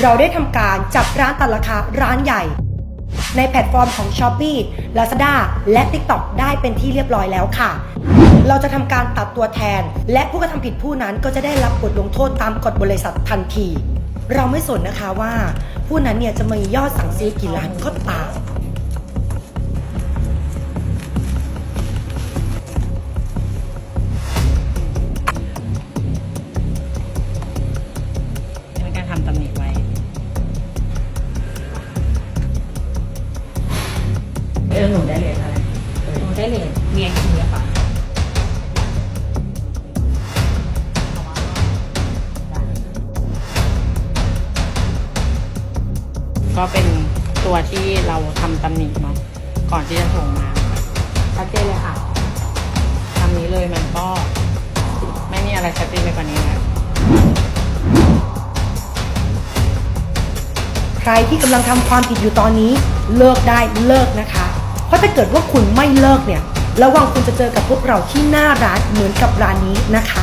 เราได้ทำการจับร้านตัดราคาร้านใหญ่ ในแพลตฟอร์มของ s h อ p e e Lazada และ TikTok ได้เป็นที่เรียบร้อยแล้วค่ะ เราจะทำการตัดตัวแทน และผู้กระทำผิดผู้นั้นก็จะได้รับบทลงโทษตามกฎบริษัททันที เราไม่สนนะคะว่า ผู้นั้นเนี่ยจะมียอดสั่งซื้อกี่ล้านก็ตามเป็นการทำตำหนิไว้ เออหนูได้เรียนอะไรหนูได้เลทเมียคีอะค่ะก็เป็นตัวที่เราทำตำหนิเนาะก่อนที่จะส่งมาชัดเจนเลยค่ะทำนี้เลยมันก็ไม่มีอะไรชัดเจนไปกว่านี้แล้วใครที่กำลังทำความผิดอยู่ตอนนี้เลิกได้เลิกนะคะเพ ราะถ้าเกิดว่าคุณไม่เลิกเนี่ยระวังคุณจะเจอกับพวกเราที่หน้าร้านเหมือนกับร้านนี้นะคะ